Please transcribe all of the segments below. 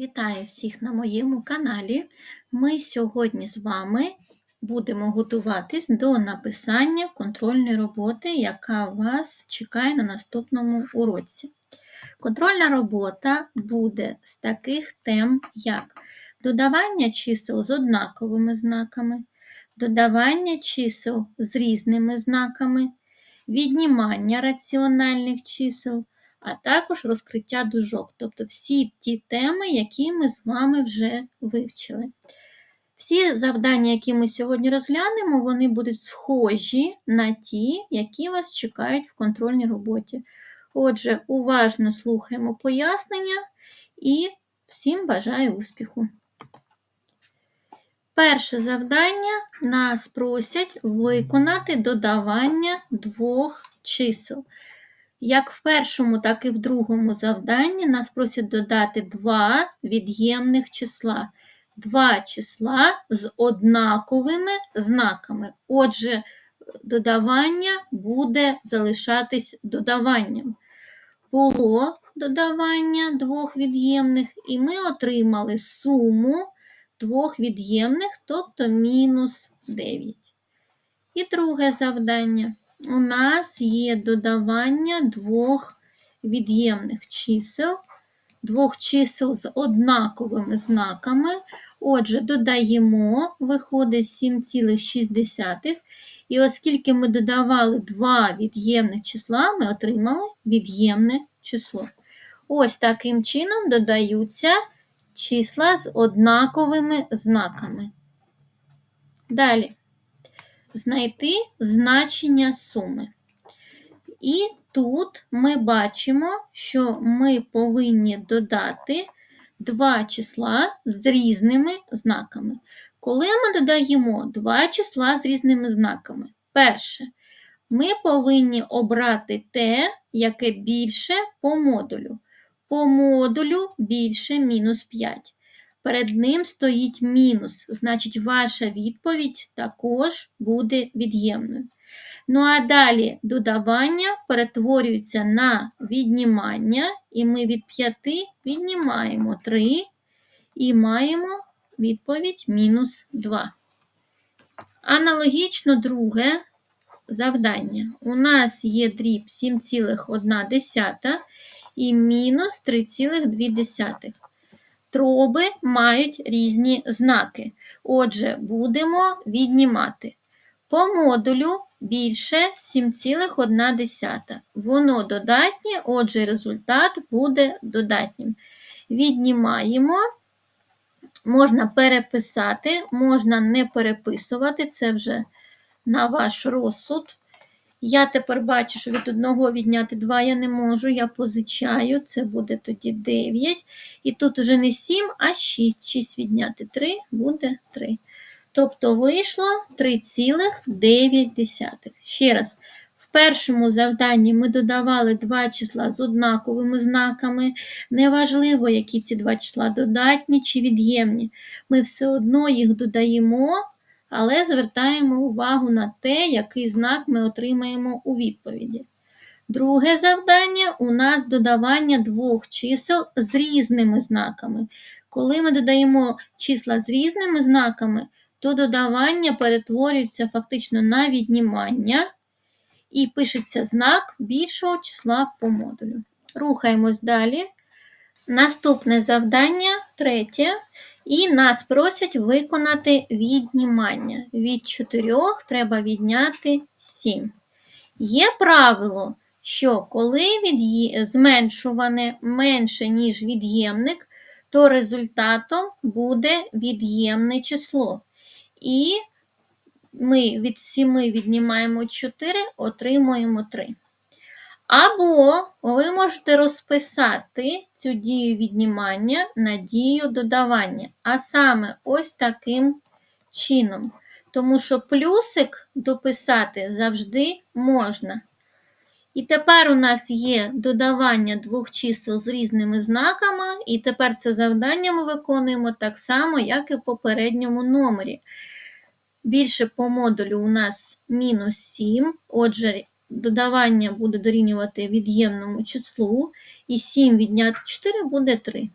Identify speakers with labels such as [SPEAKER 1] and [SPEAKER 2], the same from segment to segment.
[SPEAKER 1] Вітаю всіх на моєму каналі. Ми сьогодні з вами будемо готуватись до написання контрольної роботи, яка вас чекає на наступному уроці. Контрольна робота буде з таких тем, як додавання чисел з однаковими знаками, додавання чисел з різними знаками, віднімання раціональних чисел а також розкриття дужок, тобто всі ті теми, які ми з вами вже вивчили. Всі завдання, які ми сьогодні розглянемо, вони будуть схожі на ті, які вас чекають в контрольній роботі. Отже, уважно слухаємо пояснення і всім бажаю успіху. Перше завдання нас просять виконати додавання двох чисел. Як в першому, так і в другому завданні нас просять додати два від'ємних числа. Два числа з однаковими знаками. Отже, додавання буде залишатись додаванням. Було додавання двох від'ємних, і ми отримали суму двох від'ємних, тобто мінус 9. І друге завдання у нас є додавання двох від'ємних чисел, двох чисел з однаковими знаками. Отже, додаємо, виходить 7,6. І оскільки ми додавали два від'ємних числа, ми отримали від'ємне число. Ось таким чином додаються числа з однаковими знаками. Далі знайти значення суми. І тут ми бачимо, що ми повинні додати два числа з різними знаками. Коли ми додаємо два числа з різними знаками, перше, ми повинні обрати те, яке більше по модулю. По модулю більше мінус 5 перед ним стоїть мінус, значить, ваша відповідь також буде від'ємною. Ну а далі додавання перетворюється на віднімання, і ми від 5 віднімаємо 3 і маємо відповідь мінус 2. Аналогічно друге завдання. У нас є дріб 7,1 і мінус 3,2. Троби мають різні знаки. Отже, будемо віднімати. По модулю більше 7,1. Воно додатнє, отже, результат буде додатнім. Віднімаємо, можна переписати, можна не переписувати, це вже на ваш розсуд. Я тепер бачу, що від одного відняти 2 я не можу, я позичаю, це буде тоді 9. І тут уже не 7, а 6. 6 відняти 3 буде 3. Тобто вийшло 3,9. Ще раз, в першому завданні ми додавали два числа з однаковими знаками. Неважливо, які ці два числа додатні чи від'ємні. Ми все одно їх додаємо але звертаємо увагу на те, який знак ми отримаємо у відповіді. Друге завдання у нас додавання двох чисел з різними знаками. Коли ми додаємо числа з різними знаками, то додавання перетворюється фактично на віднімання і пишеться знак більшого числа по модулю. Рухаємось далі. Наступне завдання, третє. І нас просять виконати віднімання. Від 4 треба відняти 7. Є правило, що коли від... зменшуване менше, ніж від'ємник, то результатом буде від'ємне число. І ми від 7 віднімаємо 4, отримуємо 3. Або ви можете розписати цю дію віднімання на дію додавання, а саме ось таким чином. Тому що плюсик дописати завжди можна. І тепер у нас є додавання двох чисел з різними знаками, і тепер це завдання ми виконуємо так само, як і в попередньому номері. Більше по модулю у нас мінус 7, отже, додавання буде дорівнювати від'ємному числу, і 7 відняти 4 буде 3.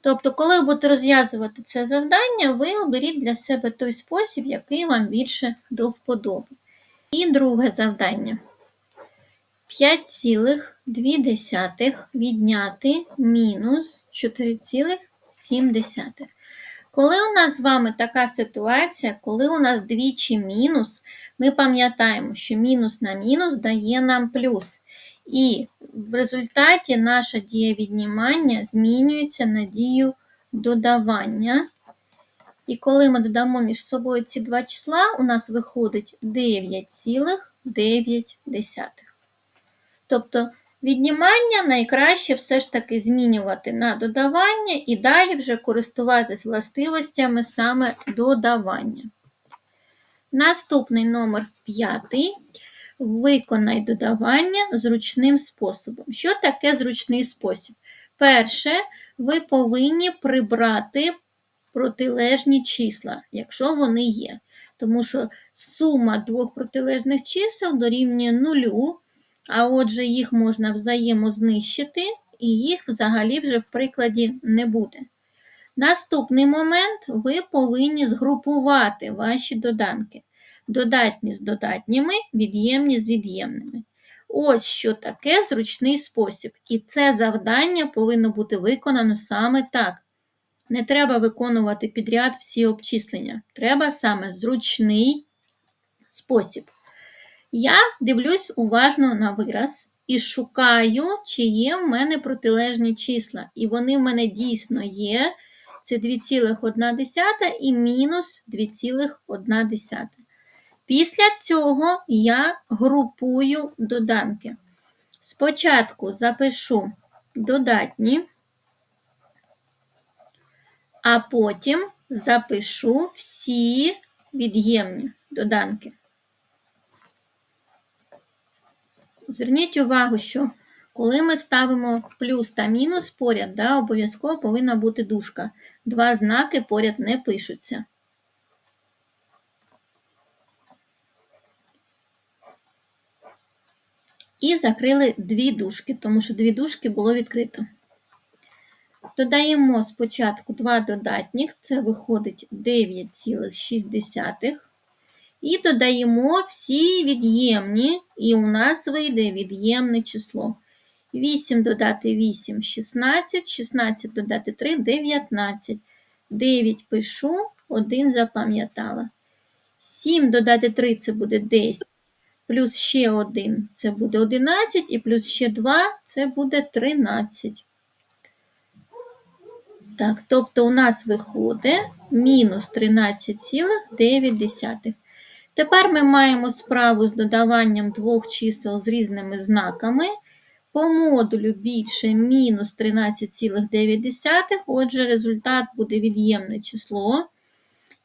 [SPEAKER 1] Тобто, коли ви будете розв'язувати це завдання, ви оберіть для себе той спосіб, який вам більше до вподоби. І друге завдання. 5,2 відняти мінус 4,7. Коли у нас з вами така ситуація, коли у нас двічі мінус, ми пам'ятаємо, що мінус на мінус дає нам плюс. І в результаті наша дія віднімання змінюється на дію додавання. І коли ми додамо між собою ці два числа, у нас виходить 9,9. Тобто віднімання найкраще все ж таки змінювати на додавання і далі вже користуватись властивостями саме додавання. Наступний номер п'ятий. Виконай додавання зручним способом. Що таке зручний спосіб? Перше, ви повинні прибрати протилежні числа, якщо вони є. Тому що сума двох протилежних чисел дорівнює нулю, а отже, їх можна взаємознищити, і їх взагалі вже в прикладі не буде. Наступний момент ви повинні згрупувати ваші доданки. Додатні з додатніми, від'ємні з від'ємними. Ось що таке зручний спосіб. І це завдання повинно бути виконано саме так. Не треба виконувати підряд всі обчислення. Треба саме зручний спосіб. Я дивлюсь уважно на вираз і шукаю, чи є в мене протилежні числа. І вони в мене дійсно є. Це 2,1 і мінус 2,1. Після цього я групую доданки. Спочатку запишу додатні, а потім запишу всі від'ємні доданки. Зверніть увагу, що коли ми ставимо плюс та мінус поряд, да, обов'язково повинна бути дужка. Два знаки поряд не пишуться. І закрили дві дужки, тому що дві дужки було відкрито. Додаємо спочатку два додатніх, це виходить 9,6. І додаємо всі від'ємні, і у нас вийде від'ємне число. 8 додати 8 16, 16 додати 3 19. 9 пишу, 1 запам'ятала. 7 додати 3 це буде 10. Плюс ще 1 це буде 11, і плюс ще 2 це буде 13. Так, тобто у нас виходить мінус 13,9. Тепер ми маємо справу з додаванням двох чисел з різними знаками. По модулю більше мінус 13,9, отже, результат буде від'ємне число.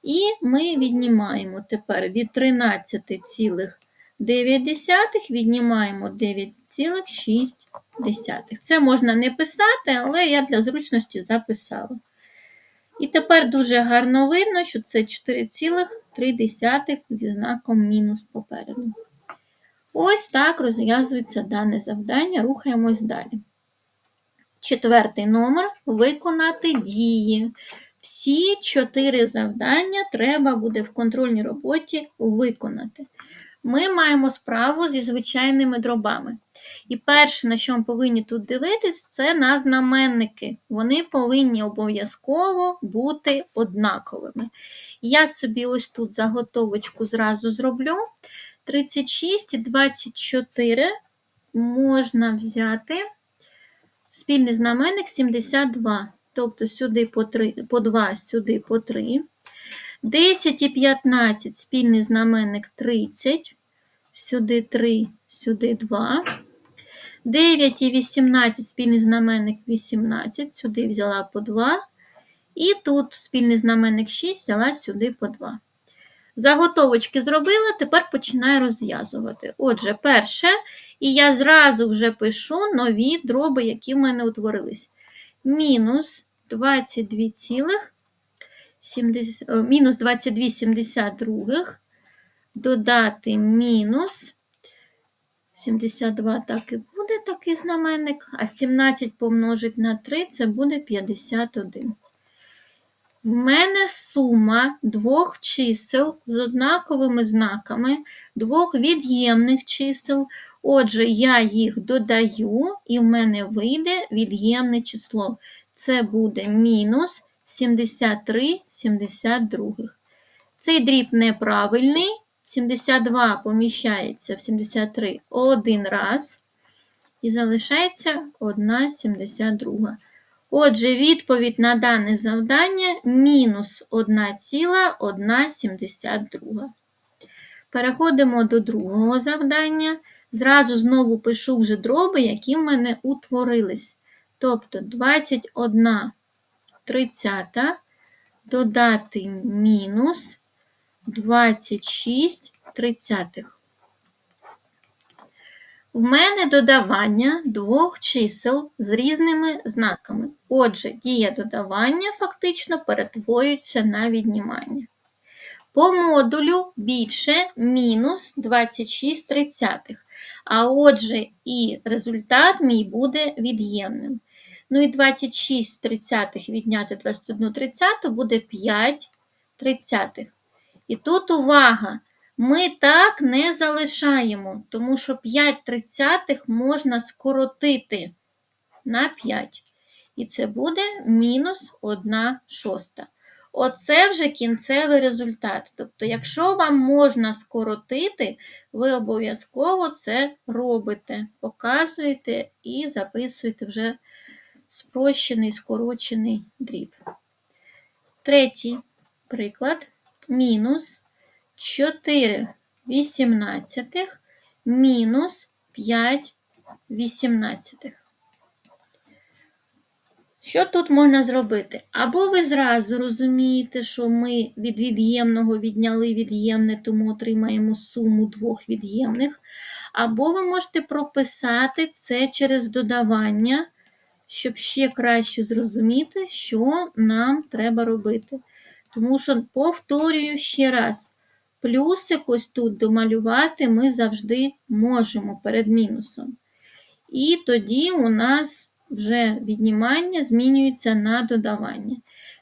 [SPEAKER 1] І ми віднімаємо тепер від 13,9 віднімаємо 9,6. Це можна не писати, але я для зручності записала. І тепер дуже гарно видно, що це 4,3 зі знаком мінус попереду. Ось так розв'язується дане завдання. Рухаємось далі. Четвертий номер виконати дії. Всі чотири завдання треба буде в контрольній роботі виконати. Ми маємо справу зі звичайними дробами. І перше, на що ми повинні тут дивитись, це на знаменники. Вони повинні обов'язково бути однаковими. Я собі ось тут заготовочку зразу зроблю. 36 і 24 можна взяти спільний знаменник 72. Тобто сюди по 3, по 2, сюди по 3. 10 і 15 спільний знаменник 30, сюди 3, сюди 2. 9 і 18 спільний знаменник 18, сюди взяла по 2. І тут спільний знаменник 6 взяла сюди по 2. Заготовочки зробила, тепер починаю розв'язувати. Отже, перше, і я зразу вже пишу нові дроби, які в мене утворились. Мінус 22, цілих 70, мінус 22,72, додати мінус 72, так і буде. такий знаменник, а 17 помножить на 3 це буде 51. В мене сума двох чисел з однаковими знаками, двох від'ємних чисел. Отже, я їх додаю, і в мене вийде від'ємне число. Це буде мінус 73 72. Цей дріб неправильний. 72 поміщається в 73 один раз. І залишається 1,72. Отже, відповідь на дане завдання мінус 1,172. Переходимо до другого завдання. Зразу знову пишу вже дроби, які в мене утворились. Тобто 21 тридцята додати мінус 26 тридцятих. В мене додавання двох чисел з різними знаками. Отже, дія додавання фактично перетворюється на віднімання. По модулю більше мінус 26 тридцятих. А отже, і результат мій буде від'ємним. Ну і 26 тридцятих відняти 21 тридцяту буде 5 тридцятих. І тут увага! Ми так не залишаємо, тому що 5 тридцятих можна скоротити на 5. І це буде мінус 1 шоста. Оце вже кінцевий результат. Тобто, якщо вам можна скоротити, ви обов'язково це робите, показуєте і записуєте вже спрощений, скорочений дріб. Третій приклад мінус 4 вісімнадцятих мінус 5 вісімнадцятих. Що тут можна зробити? Або ви зразу розумієте, що ми від від'ємного відняли від'ємне, тому отримаємо суму двох від'ємних. Або ви можете прописати це через додавання, щоб ще краще зрозуміти, що нам треба робити. Тому що, повторюю ще раз, плюсик ось тут домалювати ми завжди можемо перед мінусом. І тоді у нас вже віднімання змінюється на додавання.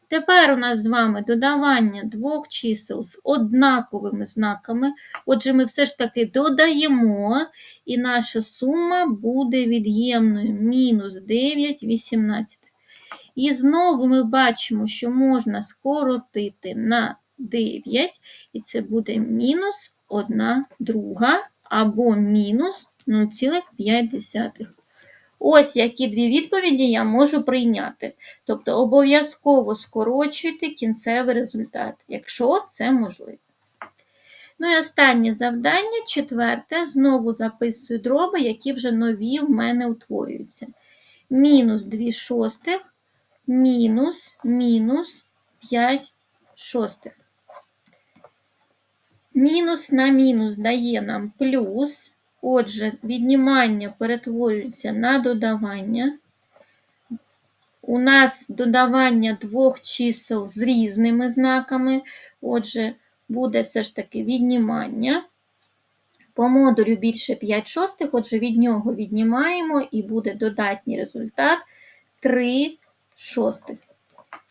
[SPEAKER 1] Тепер у нас з вами додавання двох чисел з однаковими знаками. Отже, ми все ж таки додаємо, і наша сума буде від'ємною мінус 9 18. І знову ми бачимо, що можна скоротити на 9, і це буде мінус 1 друга або мінус 0,5. Ось які дві відповіді я можу прийняти. Тобто обов'язково скорочуйте кінцевий результат, якщо це можливо. Ну і останнє завдання, четверте, знову записую дроби, які вже нові в мене утворюються. Мінус 2 шостих, мінус, мінус 5 шостих. Мінус на мінус дає нам плюс. Отже, віднімання перетворюється на додавання. У нас додавання двох чисел з різними знаками. Отже, буде все ж таки віднімання. По модулю більше 5 шостих, отже, від нього віднімаємо і буде додатній результат 3 шостих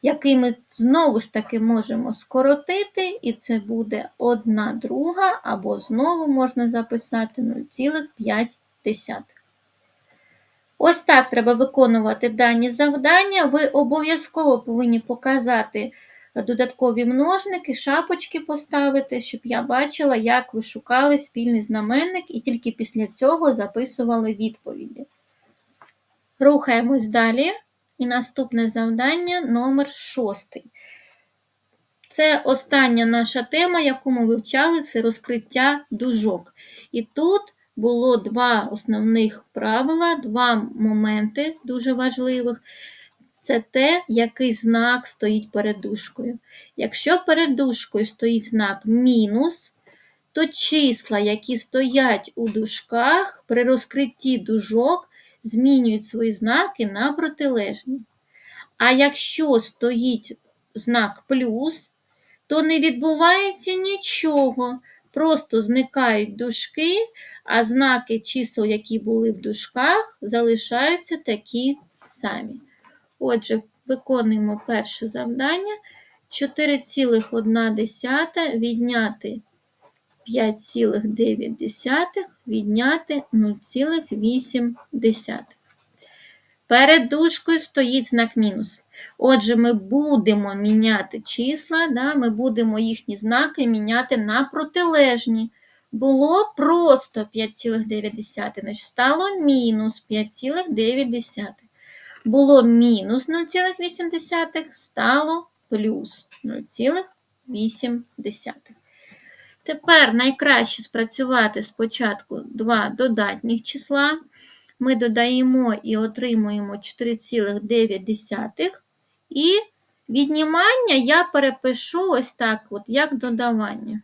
[SPEAKER 1] який ми знову ж таки можемо скоротити, і це буде 1 друга, або знову можна записати 0,5. Ось так треба виконувати дані завдання. Ви обов'язково повинні показати додаткові множники, шапочки поставити, щоб я бачила, як ви шукали спільний знаменник, і тільки після цього записували відповіді. Рухаємось далі. І наступне завдання номер 6. Це остання наша тема, яку ми вивчали, це розкриття дужок. І тут було два основних правила, два моменти дуже важливих. Це те, який знак стоїть перед дужкою. Якщо перед дужкою стоїть знак мінус, то числа, які стоять у дужках, при розкритті дужок, змінюють свої знаки на протилежні. А якщо стоїть знак плюс, то не відбувається нічого. просто зникають дужки, а знаки чисел, які були в дужках, залишаються такі самі. Отже, виконуємо перше завдання. 4,1 відняти 5,9 відняти 0,8. Перед дужкою стоїть знак мінус. Отже, ми будемо міняти числа, да, ми будемо їхні знаки міняти на протилежні. Було просто 5,9, значить стало мінус 5,9. Було мінус 0,8, стало плюс 0,8. Тепер найкраще спрацювати спочатку два додатніх числа. Ми додаємо і отримуємо 4,9. І віднімання я перепишу ось так, от, як додавання.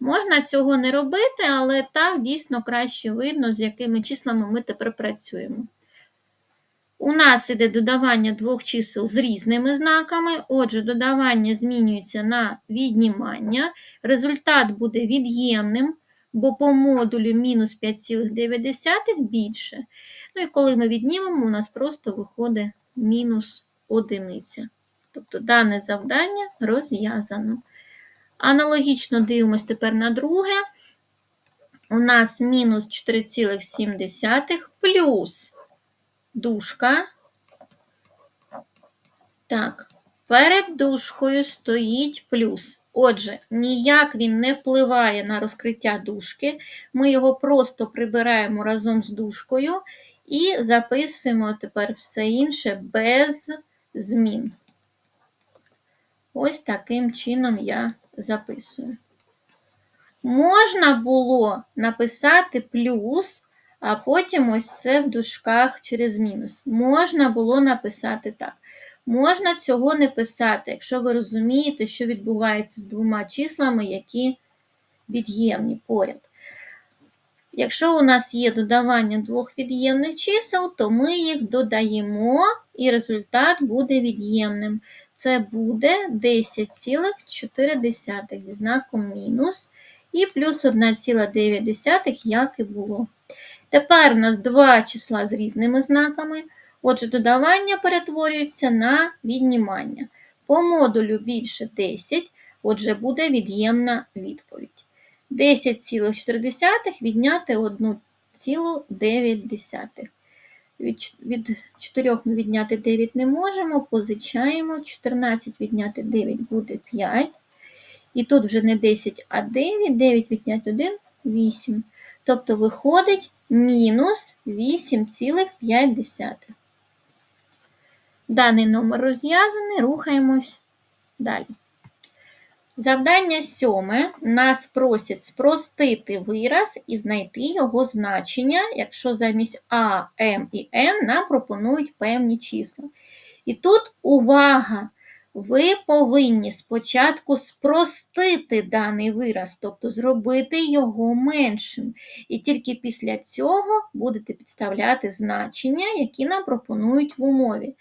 [SPEAKER 1] Можна цього не робити, але так дійсно краще видно, з якими числами ми тепер працюємо. У нас іде додавання двох чисел з різними знаками. Отже, додавання змінюється на віднімання. Результат буде від'ємним, бо по модулю мінус 5,9 більше. Ну і коли ми віднімемо, у нас просто виходить мінус одиниця. Тобто дане завдання розв'язано. Аналогічно дивимось тепер на друге. У нас мінус 4,7 плюс дужка. Так, перед дужкою стоїть плюс. Отже, ніяк він не впливає на розкриття дужки. Ми його просто прибираємо разом з дужкою і записуємо тепер все інше без змін. Ось таким чином я записую. Можна було написати плюс, а потім ось це в дужках через мінус. Можна було написати так. Можна цього не писати, якщо ви розумієте, що відбувається з двома числами, які від'ємні поряд. Якщо у нас є додавання двох від'ємних чисел, то ми їх додаємо, і результат буде від'ємним. Це буде 10,4 зі знаком мінус і плюс 1,9, як і було. Тепер у нас два числа з різними знаками. Отже, додавання перетворюється на віднімання. По модулю більше 10, отже, буде від'ємна відповідь. 10,4 відняти 1,9. Від 4 ми відняти 9 не можемо, позичаємо. 14 відняти 9 буде 5. І тут вже не 10, а 9, 9 відняти 1 8. Тобто виходить мінус 8,5. Даний номер розв'язаний, рухаємось далі. Завдання сьоме. Нас просять спростити вираз і знайти його значення, якщо замість А, М і Н нам пропонують певні числа. І тут увага! Ви повинні спочатку спростити даний вираз, тобто зробити його меншим. І тільки після цього будете підставляти значення, які нам пропонують в умові.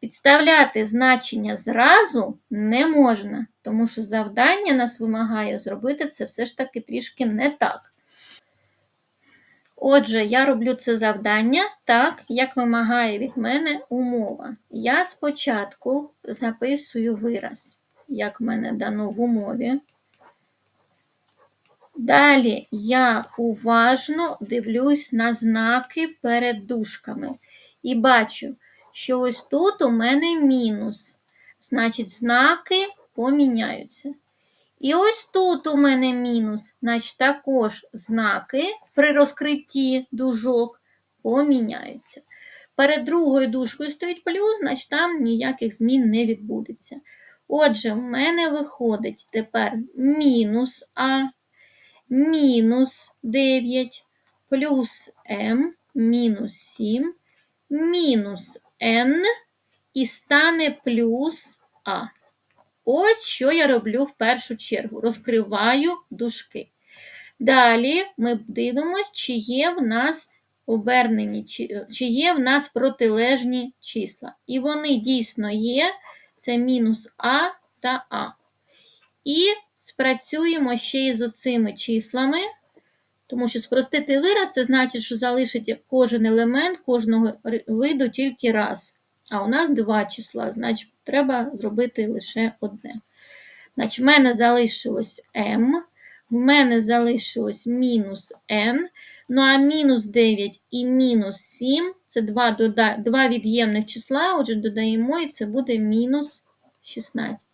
[SPEAKER 1] Підставляти значення зразу не можна, тому що завдання нас вимагає зробити це все ж таки трішки не так. Отже, я роблю це завдання так, як вимагає від мене умова. Я спочатку записую вираз, як в мене дано в умові. Далі я уважно дивлюсь на знаки перед дужками і бачу, що ось тут у мене мінус. Значить, знаки поміняються. І ось тут у мене мінус, значить також знаки при розкритті дужок поміняються. Перед другою дужкою стоїть плюс, значить там ніяких змін не відбудеться. Отже, в мене виходить тепер мінус А, мінус 9, плюс М, мінус 7, мінус N і стане плюс А. Ось що я роблю в першу чергу. Розкриваю дужки. Далі ми дивимося, чи є в нас обернені, чи є в нас протилежні числа. І вони дійсно є. Це мінус А та А. І спрацюємо ще й з оцими числами, тому що спростити вираз це значить, що залишить кожен елемент кожного виду тільки раз. А у нас два числа, значить, треба зробити лише одне. Значить, в мене залишилось m, в мене залишилось мінус n, ну а мінус 9 і мінус 7 це два, дода... два від'ємних числа, отже, додаємо, і це буде мінус 16.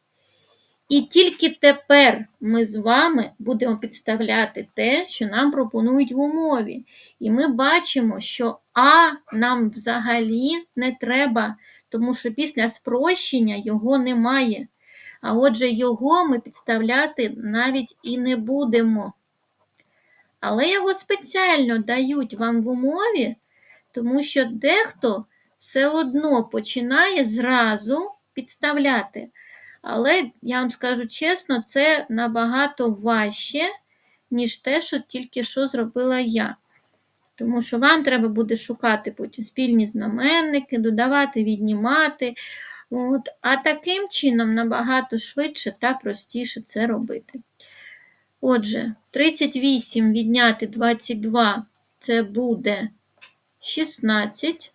[SPEAKER 1] І тільки тепер ми з вами будемо підставляти те, що нам пропонують в умові. І ми бачимо, що А нам взагалі не треба, тому що після спрощення його немає. А отже, його ми підставляти навіть і не будемо. Але його спеціально дають вам в умові, тому що дехто все одно починає зразу підставляти. Але я вам скажу чесно, це набагато важче, ніж те, що тільки що зробила я. Тому що вам треба буде шукати потім спільні знаменники, додавати, віднімати. От. А таким чином набагато швидше та простіше це робити. Отже, 38 відняти 22 це буде 16.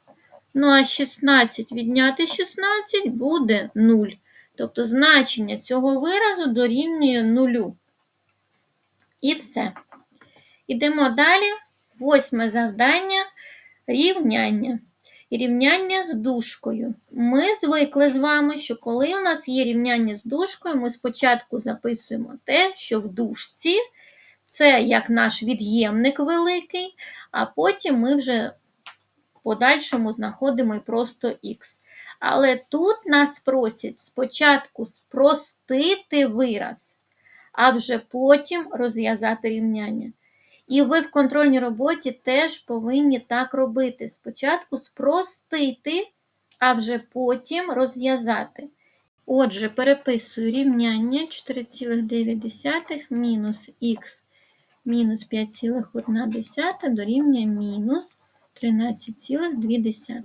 [SPEAKER 1] Ну а 16 відняти 16 буде 0. Тобто значення цього виразу дорівнює 0. І все. Ідемо далі. Восьме завдання рівняння. Рівняння з дужкою. Ми звикли з вами, що коли у нас є рівняння з дужкою, ми спочатку записуємо те, що в дужці це як наш від'ємник великий, а потім ми вже в подальшому знаходимо і просто х. Але тут нас просять спочатку спростити вираз, а вже потім розв'язати рівняння. І ви в контрольній роботі теж повинні так робити. Спочатку спростити, а вже потім розв'язати. Отже, переписую рівняння 4,9 мінус х мінус 5,1 дорівнює мінус 13,2.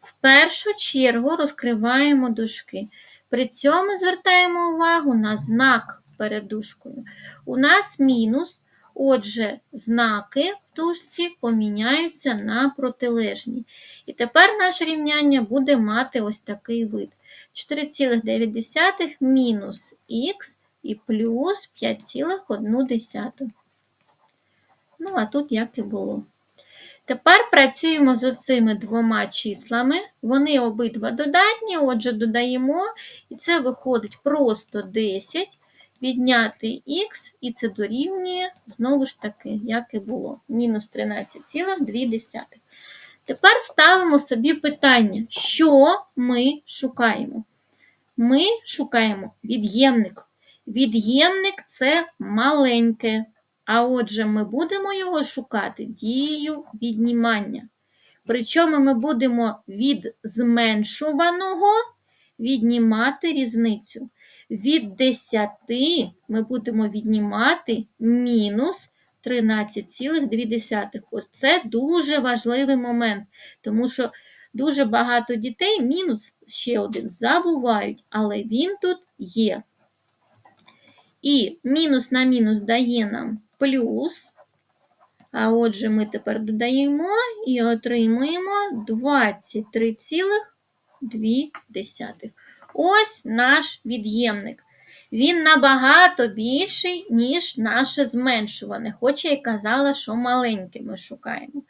[SPEAKER 1] В першу чергу розкриваємо дужки. При цьому звертаємо увагу на знак перед дужкою. У нас мінус, отже, знаки в дужці поміняються на протилежні. І тепер наше рівняння буде мати ось такий вид. 4,9 мінус х і плюс 5,1. Ну, а тут як і було. Тепер працюємо з оцими двома числами. Вони обидва додатні, отже, додаємо, і це виходить просто 10, відняти х, і це дорівнює, знову ж таки, як і було, мінус 13,2. Тепер ставимо собі питання, що ми шукаємо? Ми шукаємо від'ємник. Від'ємник це маленьке. А отже, ми будемо його шукати дією віднімання. Причому ми будемо від зменшуваного віднімати різницю. Від 10 ми будемо віднімати мінус 13,2. Ось це дуже важливий момент, тому що дуже багато дітей мінус ще один забувають, але він тут є. І мінус на мінус дає нам плюс. А отже, ми тепер додаємо і отримуємо 23,2. Ось наш від'ємник. Він набагато більший, ніж наше зменшуване, хоч я й казала, що маленьке ми шукаємо.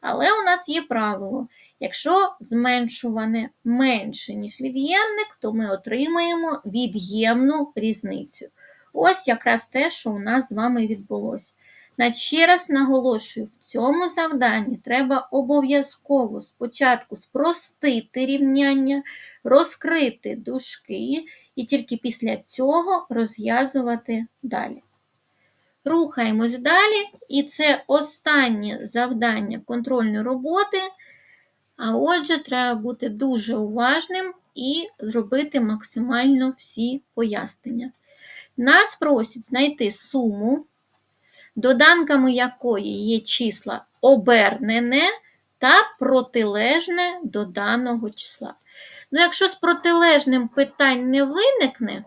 [SPEAKER 1] Але у нас є правило: якщо зменшуване менше, ніж від'ємник, то ми отримаємо від'ємну різницю. Ось якраз те, що у нас з вами відбулося. Значить, ще раз наголошую, в цьому завданні треба обов'язково спочатку спростити рівняння, розкрити дужки і тільки після цього розв'язувати далі. Рухаємось далі, і це останнє завдання контрольної роботи. А отже, треба бути дуже уважним і зробити максимально всі пояснення. Нас просять знайти суму, доданками якої є числа обернене та протилежне до даного числа. Ну, якщо з протилежним питань не виникне,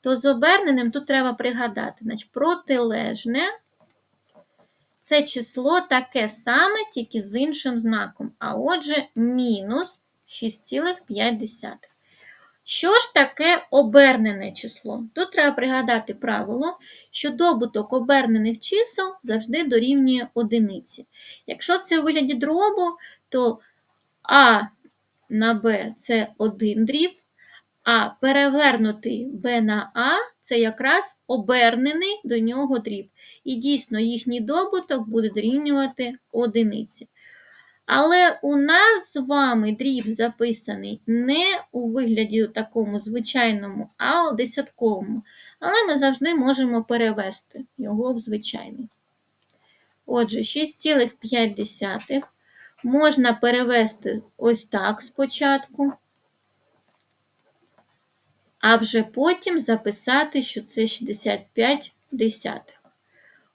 [SPEAKER 1] то з оберненим тут треба пригадати. Значить, протилежне це число таке саме, тільки з іншим знаком. А отже, мінус 6,5. Що ж таке обернене число? Тут треба пригадати правило, що добуток обернених чисел завжди дорівнює одиниці. Якщо це у вигляді дробу, то А на Б це один дріб, а перевернутий Б на А це якраз обернений до нього дріб. І дійсно їхній добуток буде дорівнювати одиниці. Але у нас з вами дріб записаний не у вигляді такому звичайному, а у десятковому. Але ми завжди можемо перевести його в звичайний. Отже, 6,5 можна перевести ось так спочатку, а вже потім записати, що це 65 десятих.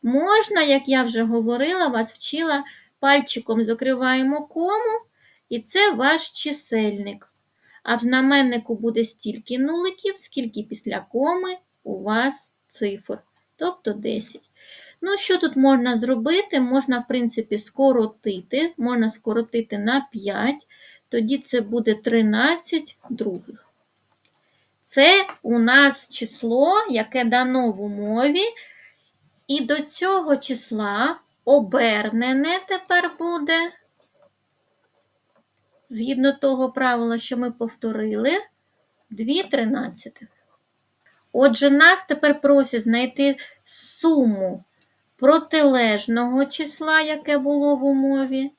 [SPEAKER 1] Можна, як я вже говорила, вас вчила, пальчиком закриваємо кому, і це ваш чисельник. А в знаменнику буде стільки нуликів, скільки після коми у вас цифр, тобто 10. Ну, що тут можна зробити? Можна, в принципі, скоротити. Можна скоротити на 5, тоді це буде 13 других. Це у нас число, яке дано в умові, і до цього числа обернене тепер буде, згідно того правила, що ми повторили, 2 тринадцятих. Отже, нас тепер просять знайти суму протилежного числа, яке було в умові,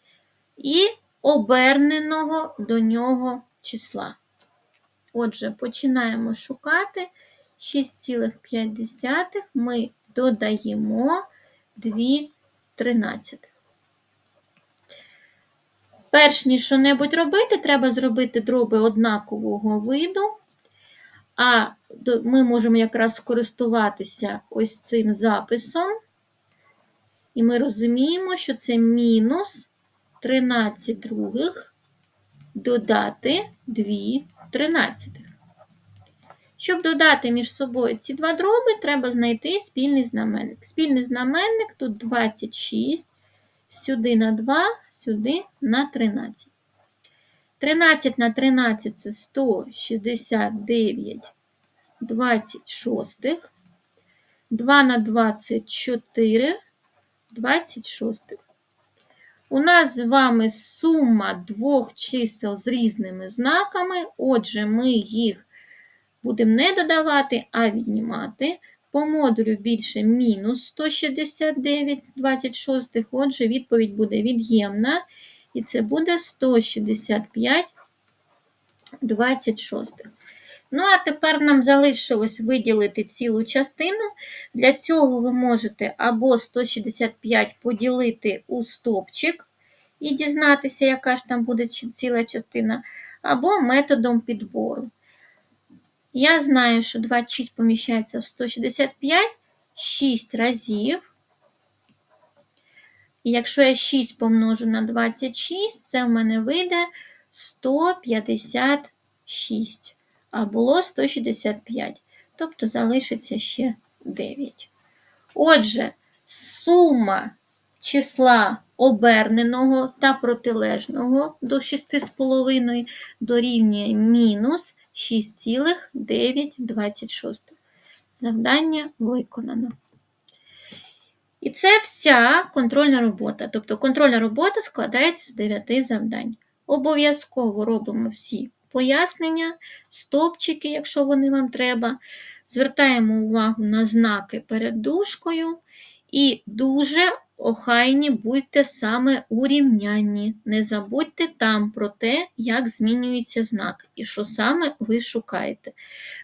[SPEAKER 1] і оберненого до нього числа. Отже, починаємо шукати 6,5 ми додаємо 2 тринадцятих. Перш ніж що-небудь робити, треба зробити дроби однакового виду, а ми можемо якраз скористуватися ось цим записом. І ми розуміємо, що це мінус 13 других додати 2 тринадцятих. Щоб додати між собою ці два дроби, треба знайти спільний знаменник. Спільний знаменник тут 26, сюди на 2, сюди на 13. 13 на 13 це 169 26. 2 на 24 26. У нас з вами сума двох чисел з різними знаками, отже, ми їх будемо не додавати, а віднімати. По модулю більше мінус 169 26, отже, відповідь буде від'ємна, і це буде 165 26. Ну, а тепер нам залишилось виділити цілу частину. Для цього ви можете або 165 поділити у стопчик і дізнатися, яка ж там буде ціла частина, або методом підбору. Я знаю, що 26 поміщається в 165 6 разів. І якщо я 6 помножу на 26, це в мене вийде 156 а було 165, тобто залишиться ще 9. Отже, сума числа оберненого та протилежного до 6,5 дорівнює мінус 6,926. Завдання виконано. І це вся контрольна робота. Тобто контрольна робота складається з 9 завдань. Обов'язково робимо всі пояснення, стопчики, якщо вони вам треба. Звертаємо увагу на знаки перед дужкою. І дуже охайні будьте саме у рівнянні. Не забудьте там про те, як змінюється знак і що саме ви шукаєте.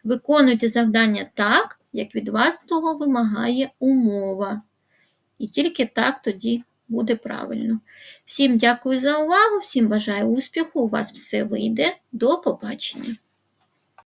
[SPEAKER 1] Виконуйте завдання так, як від вас того вимагає умова. І тільки так тоді буде правильно. Всім дякую за увагу, всім бажаю успіху, у вас все вийде. До побачення!